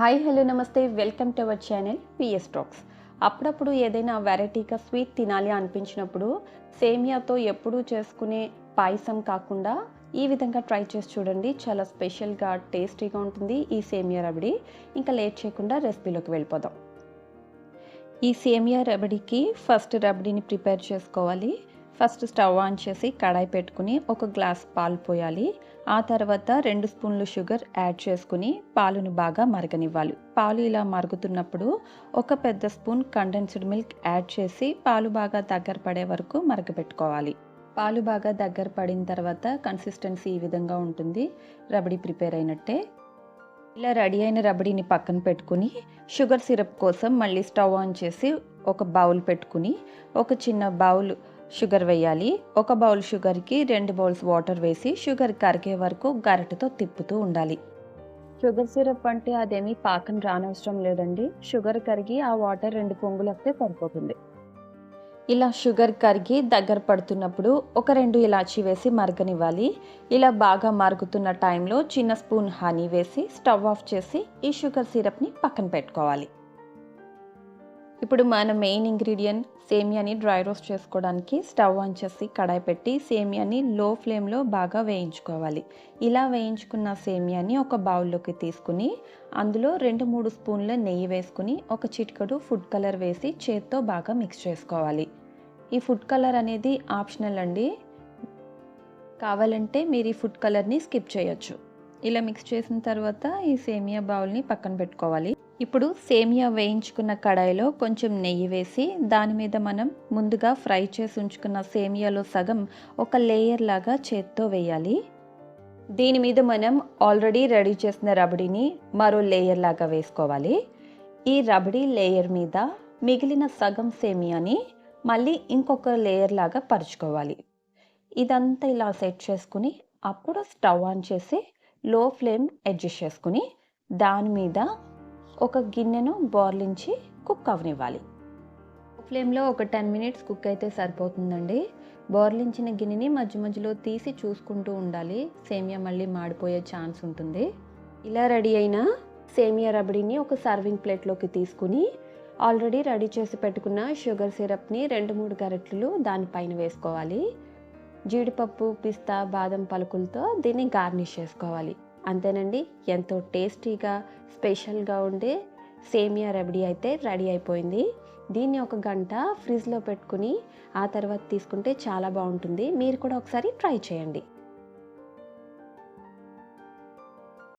Hi hello namaste. Welcome to our channel PS talks. అప్పుడప్పుడు ఏదైనా వెరైటీగా స్వీట్ తినాలి అనిపించినప్పుడు సేమియాతో ఎప్పుడూ చేసుకునే పాయసం కాకుండా ఈ విధంగా ట్రై చేసి చూడండి. చాలా స్పెషల్గా టేస్టీగా ఉంటుంది ఈ సేమియా రబడి. ఇంకా లేట్ చేయకుండా రెసిపీలోకి వెళ్ళిపోదాం. ఈ సేమియా రబడికి ఫస్ట్ రబడిని ప్రిపేర్ చేసుకోవాలి. ఫస్ట్ స్టవ్ ఆన్ చేసి కడాయి పెట్టుకుని ఒక గ్లాస్ పాలు పోయాలి. ఆ తర్వాత రెండు స్పూన్లు షుగర్ యాడ్ చేసుకుని పాలును బాగా మరగనివ్వాలి. పాలు ఇలా మరుగుతున్నప్పుడు ఒక పెద్ద స్పూన్ కండెన్స్డ్ మిల్క్ యాడ్ చేసి పాలు బాగా దగ్గర పడే వరకు మరగపెట్టుకోవాలి. పాలు బాగా దగ్గర పడిన తర్వాత కన్సిస్టెన్సీ ఈ విధంగా ఉంటుంది. రబడి ప్రిపేర్ అయినట్టే. ఇలా రెడీ అయిన రబడీని పక్కన పెట్టుకుని షుగర్ సిరప్ కోసం మళ్ళీ స్టవ్ ఆన్ చేసి ఒక బౌల్ పెట్టుకుని ఒక చిన్న బౌల్ షుగర్ వేయాలి. ఒక బౌల్ షుగర్కి రెండు బౌల్స్ వాటర్ వేసి షుగర్ కరిగే వరకు గరిటెతో తిప్పుతూ ఉండాలి. షుగర్ సిరప్ అంటే అదేమీ పాకం రానవసరం లేదండి. షుగర్ కరిగి ఆ వాటర్ రెండు పొంగులు వస్తే సరిపోతుంది. ఇలా షుగర్ కరిగి దగ్గర పడుతున్నప్పుడు ఒక రెండు ఇలాచీ వేసి మరగనివ్వాలి. ఇలా బాగా మరుగుతున్న టైంలో చిన్న స్పూన్ హనీ వేసి స్టవ్ ఆఫ్ చేసి ఈ షుగర్ సిరప్ని పక్కన పెట్టుకోవాలి. ఇప్పుడు మన మెయిన్ ఇంగ్రీడియంట్ సేమియాని డ్రై రోస్ట్ చేసుకోవడానికి స్టవ్ ఆన్ చేసి కడాయి పెట్టి సేమియాని లో ఫ్లేమ్లో బాగా వేయించుకోవాలి. ఇలా వేయించుకున్న సేమియాని ఒక బౌల్లోకి తీసుకుని అందులో రెండు మూడు స్పూన్ల నెయ్యి వేసుకుని ఒక చిటికడు ఫుడ్ కలర్ వేసి చేత్తో బాగా మిక్స్ చేసుకోవాలి. ఈ ఫుడ్ కలర్ అనేది ఆప్షనల్ అండి. కావాలంటే మీరు ఈ ఫుడ్ కలర్ని స్కిప్ చేయొచ్చు. ఇలా మిక్స్ చేసిన తర్వాత ఈ సేమియా బౌల్ని పక్కన పెట్టుకోవాలి. ఇప్పుడు సేమియా వేయించుకున్న కడాయిలో కొంచెం నెయ్యి వేసి దాని మీద మనం ముందుగా ఫ్రై చేసి ఉంచుకున్న సేమియాలో సగం ఒక లేయర్ లాగా చేత్తో వేయాలి. దీని మీద మనం ఆల్రెడీ రెడీ చేసిన రబడిని మరో లేయర్ లాగా వేసుకోవాలి. ఈ రబడీ లేయర్ మీద మిగిలిన సగం సేమియాని మళ్ళీ ఇంకొక లేయర్ లాగా పరుచుకోవాలి. ఇదంతా ఇలా సెట్ చేసుకుని అప్పుడు స్టవ్ ఆన్ చేసి లో ఫ్లేమ్ అడ్జస్ట్ చేసుకుని దాని మీద ఒక గిన్నెను బోర్లించి కుక్ అవనివ్వాలి. ఫ్లేమ్లో ఒక టెన్ మినిట్స్ కుక్ అయితే సరిపోతుందండి. బోర్లించిన గిన్నెని మధ్య మధ్యలో తీసి చూసుకుంటూ ఉండాలి. సేమియా మళ్ళీ మాడిపోయే ఛాన్స్ ఉంటుంది. ఇలా రెడీ అయిన సేమియా రబడీని ఒక సర్వింగ్ ప్లేట్లోకి తీసుకుని ఆల్రెడీ రెడీ చేసి పెట్టుకున్న షుగర్ సిరప్ని రెండు మూడు గరెట్లు దానిపైన వేసుకోవాలి. జీడిపప్పు పిస్తా బాదం పలుకులతో దీన్ని గార్నిష్ చేసుకోవాలి. అంతేనండి ఎంతో టేస్టీగా స్పెషల్గా ఉండే సేమియా రెబడీ అయితే రెడీ అయిపోయింది. దీన్ని ఒక గంట ఫ్రిడ్జ్లో పెట్టుకుని ఆ తర్వాత తీసుకుంటే చాలా బాగుంటుంది. మీరు కూడా ఒకసారి ట్రై చేయండి.